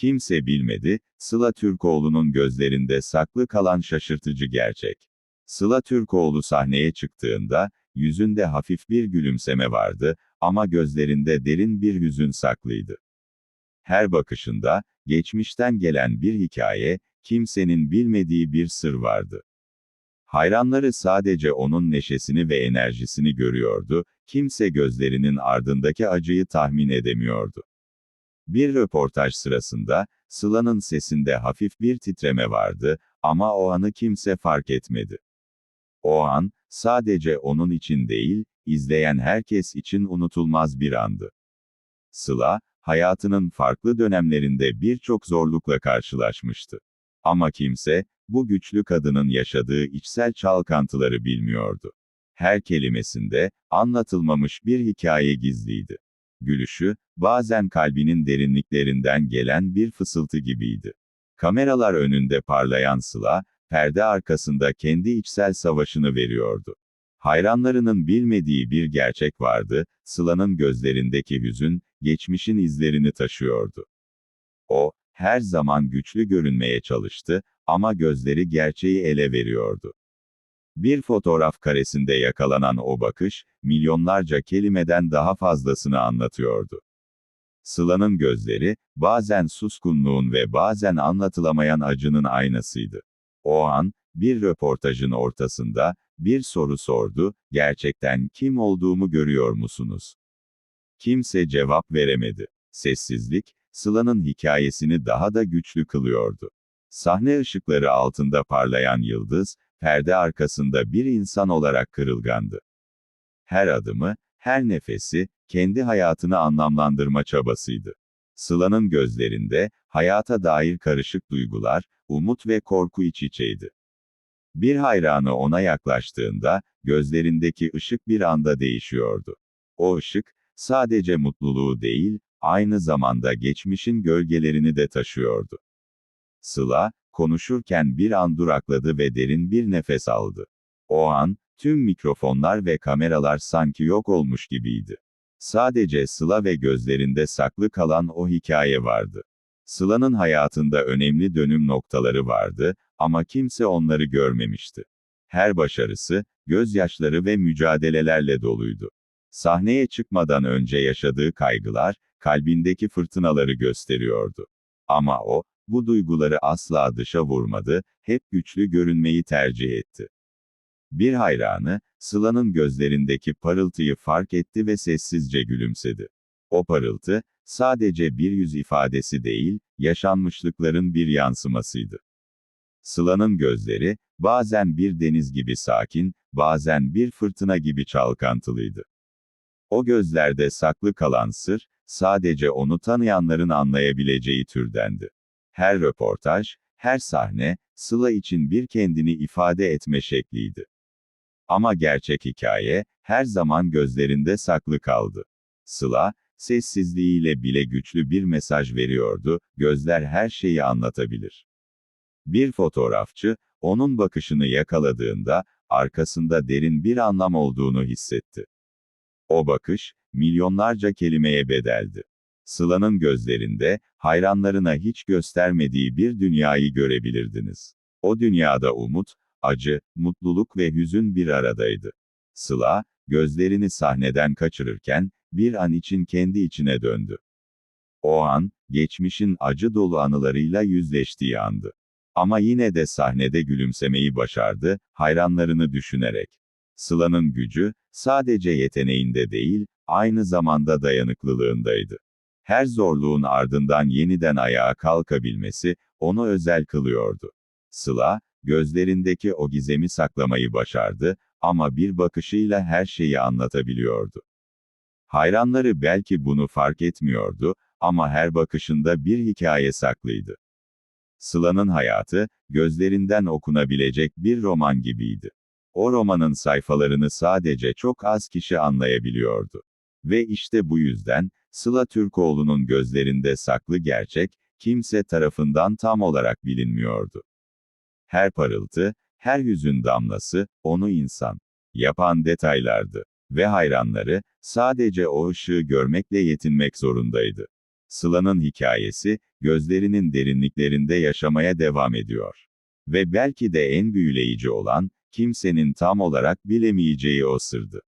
Kimse bilmedi, Sıla Türkoğlu'nun gözlerinde saklı kalan şaşırtıcı gerçek. Sıla Türkoğlu sahneye çıktığında, yüzünde hafif bir gülümseme vardı, ama gözlerinde derin bir hüzün saklıydı. Her bakışında, geçmişten gelen bir hikaye, kimsenin bilmediği bir sır vardı. Hayranları sadece onun neşesini ve enerjisini görüyordu, kimse gözlerinin ardındaki acıyı tahmin edemiyordu. Bir röportaj sırasında, Sıla'nın sesinde hafif bir titreme vardı, ama o anı kimse fark etmedi. O an, sadece onun için değil, izleyen herkes için unutulmaz bir andı. Sıla, hayatının farklı dönemlerinde birçok zorlukla karşılaşmıştı. Ama kimse, bu güçlü kadının yaşadığı içsel çalkantıları bilmiyordu. Her kelimesinde, anlatılmamış bir hikaye gizliydi. Gülüşü, bazen kalbinin derinliklerinden gelen bir fısıltı gibiydi. Kameralar önünde parlayan Sıla, perde arkasında kendi içsel savaşını veriyordu. Hayranlarının bilmediği bir gerçek vardı, Sıla'nın gözlerindeki hüzün, geçmişin izlerini taşıyordu. O, her zaman güçlü görünmeye çalıştı, ama gözleri gerçeği ele veriyordu. Bir fotoğraf karesinde yakalanan o bakış, milyonlarca kelimeden daha fazlasını anlatıyordu. Sıla'nın gözleri, bazen suskunluğun ve bazen anlatılamayan acının aynasıydı. O an, bir röportajın ortasında, bir soru sordu, gerçekten kim olduğumu görüyor musunuz? Kimse cevap veremedi. Sessizlik, Sıla'nın hikayesini daha da güçlü kılıyordu. Sahne ışıkları altında parlayan yıldız, perde arkasında bir insan olarak kırılgandı. Her adımı, her nefesi, kendi hayatını anlamlandırma çabasıydı. Sıla'nın gözlerinde, hayata dair karışık duygular, umut ve korku iç içeydi. Bir hayranı ona yaklaştığında, gözlerindeki ışık bir anda değişiyordu. O ışık, sadece mutluluğu değil, aynı zamanda geçmişin gölgelerini de taşıyordu. Sıla, konuşurken bir an durakladı ve derin bir nefes aldı. O an, tüm mikrofonlar ve kameralar sanki yok olmuş gibiydi. Sadece Sıla ve gözlerinde saklı kalan o hikaye vardı. Sıla'nın hayatında önemli dönüm noktaları vardı, ama kimse onları görmemişti. Her başarısı, gözyaşları ve mücadelelerle doluydu. Sahneye çıkmadan önce yaşadığı kaygılar, kalbindeki fırtınaları gösteriyordu. Ama o, bu duyguları asla dışa vurmadı, hep güçlü görünmeyi tercih etti. Bir hayranı, Sıla'nın gözlerindeki parıltıyı fark etti ve sessizce gülümsedi. O parıltı, sadece bir yüz ifadesi değil, yaşanmışlıkların bir yansımasıydı. Sıla'nın gözleri, bazen bir deniz gibi sakin, bazen bir fırtına gibi çalkantılıydı. O gözlerde saklı kalan sır, sadece onu tanıyanların anlayabileceği türdendi. Her röportaj, her sahne, Sıla için bir kendini ifade etme şekliydi. Ama gerçek hikaye, her zaman gözlerinde saklı kaldı. Sıla, sessizliğiyle bile güçlü bir mesaj veriyordu, gözler her şeyi anlatabilir. Bir fotoğrafçı, onun bakışını yakaladığında, arkasında derin bir anlam olduğunu hissetti. O bakış, milyonlarca kelimeye bedeldi. Sıla'nın gözlerinde, hayranlarına hiç göstermediği bir dünyayı görebilirdiniz. O dünyada umut, acı, mutluluk ve hüzün bir aradaydı. Sıla, gözlerini sahneden kaçırırken, bir an için kendi içine döndü. O an, geçmişin acı dolu anılarıyla yüzleştiği andı. Ama yine de sahnede gülümsemeyi başardı, hayranlarını düşünerek. Sıla'nın gücü, sadece yeteneğinde değil, aynı zamanda dayanıklılığındaydı. Her zorluğun ardından yeniden ayağa kalkabilmesi, onu özel kılıyordu. Sıla, gözlerindeki o gizemi saklamayı başardı, ama bir bakışıyla her şeyi anlatabiliyordu. Hayranları belki bunu fark etmiyordu, ama her bakışında bir hikaye saklıydı. Sıla'nın hayatı, gözlerinden okunabilecek bir roman gibiydi. O romanın sayfalarını sadece çok az kişi anlayabiliyordu. Ve işte bu yüzden, Sıla Türkoğlu'nun gözlerinde saklı gerçek, kimse tarafından tam olarak bilinmiyordu. Her parıltı, her hüzün damlası, onu insan yapan detaylardı. Ve hayranları, sadece o ışığı görmekle yetinmek zorundaydı. Sıla'nın hikayesi, gözlerinin derinliklerinde yaşamaya devam ediyor. Ve belki de en büyüleyici olan, kimsenin tam olarak bilemeyeceği o sırdı.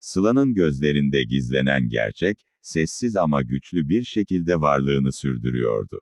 Sıla'nın gözlerinde gizlenen gerçek, sessiz ama güçlü bir şekilde varlığını sürdürüyordu.